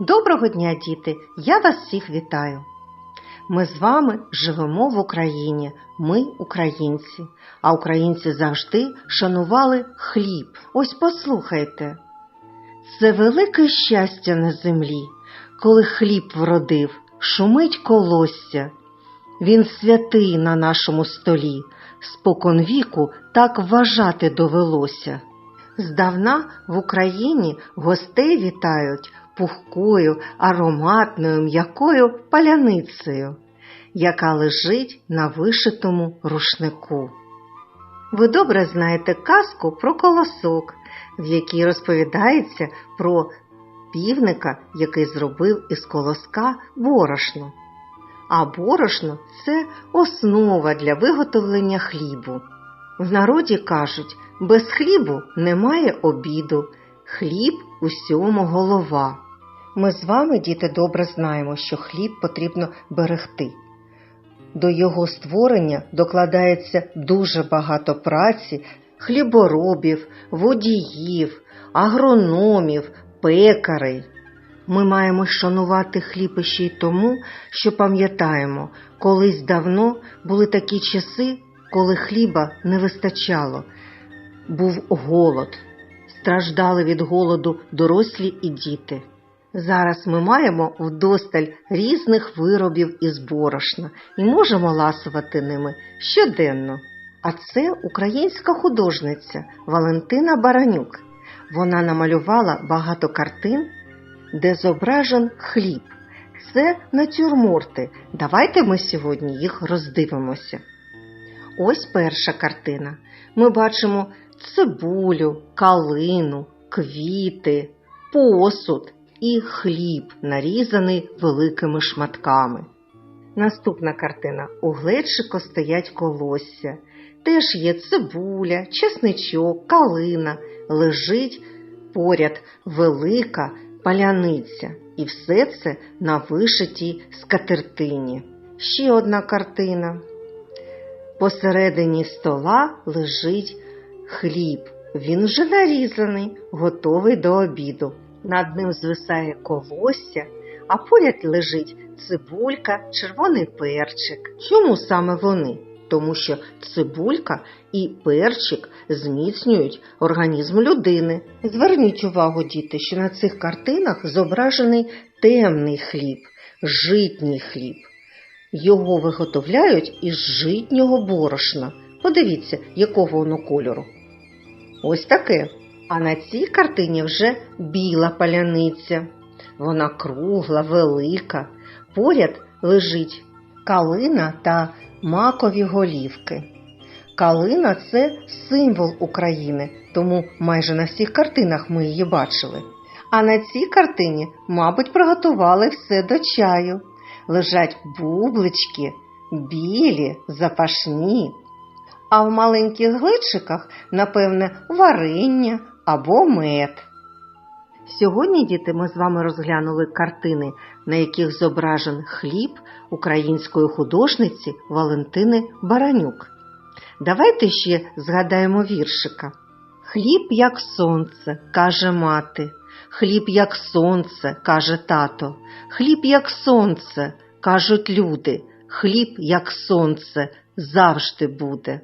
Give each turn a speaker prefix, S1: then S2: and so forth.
S1: Доброго дня, діти! Я вас всіх вітаю. Ми з вами живемо в Україні, ми українці, а українці завжди шанували хліб. Ось послухайте. Це велике щастя на землі, коли хліб вродив, шумить колосся. Він святий на нашому столі, спокон віку так вважати довелося. Здавна в Україні гостей вітають пухкою, ароматною м'якою паляницею, яка лежить на вишитому рушнику. Ви добре знаєте казку про колосок, в якій розповідається про півника, який зробив із колоска борошно. А борошно це основа для виготовлення хлібу. В народі кажуть, без хлібу немає обіду, хліб усьому голова. Ми з вами, діти, добре знаємо, що хліб потрібно берегти. До його створення докладається дуже багато праці хліборобів, водіїв, агрономів, пекарей. Ми маємо шанувати хліб ще й тому, що пам'ятаємо, колись давно були такі часи, коли хліба не вистачало, був голод, страждали від голоду дорослі і діти. Зараз ми маємо вдосталь різних виробів із борошна і можемо ласувати ними щоденно. А це українська художниця Валентина Баранюк. Вона намалювала багато картин, де зображен хліб. Це натюрморти. Давайте ми сьогодні їх роздивимося. Ось перша картина. Ми бачимо цибулю, калину, квіти, посуд і хліб, нарізаний великими шматками. Наступна картина. У глечику стоять колосся. Теж є цибуля, чесничок, калина, лежить поряд велика паляниця. І все це на вишитій скатертині. Ще одна картина. Посередині стола лежить хліб. Він вже нарізаний, готовий до обіду. Над ним звисає колосся, а поряд лежить цибулька, червоний перчик. Чому саме вони? Тому що цибулька і перчик зміцнюють організм людини. Зверніть увагу, діти, що на цих картинах зображений темний хліб, житній хліб. Його виготовляють із житнього борошна. Подивіться, якого воно кольору. Ось таке. А на цій картині вже біла паляниця. Вона кругла, велика. Поряд лежить калина та макові голівки. Калина це символ України, тому майже на всіх картинах ми її бачили. А на цій картині, мабуть, приготували все до чаю. Лежать бублички, білі, запашні. А в маленьких гличиках, напевне, варення або мед. Сьогодні, діти, ми з вами розглянули картини, на яких зображен хліб української художниці Валентини Баранюк. Давайте ще згадаємо віршика. Хліб, як сонце, каже мати, хліб, як сонце, каже тато, хліб, як сонце, кажуть люди, хліб, як сонце, завжди буде.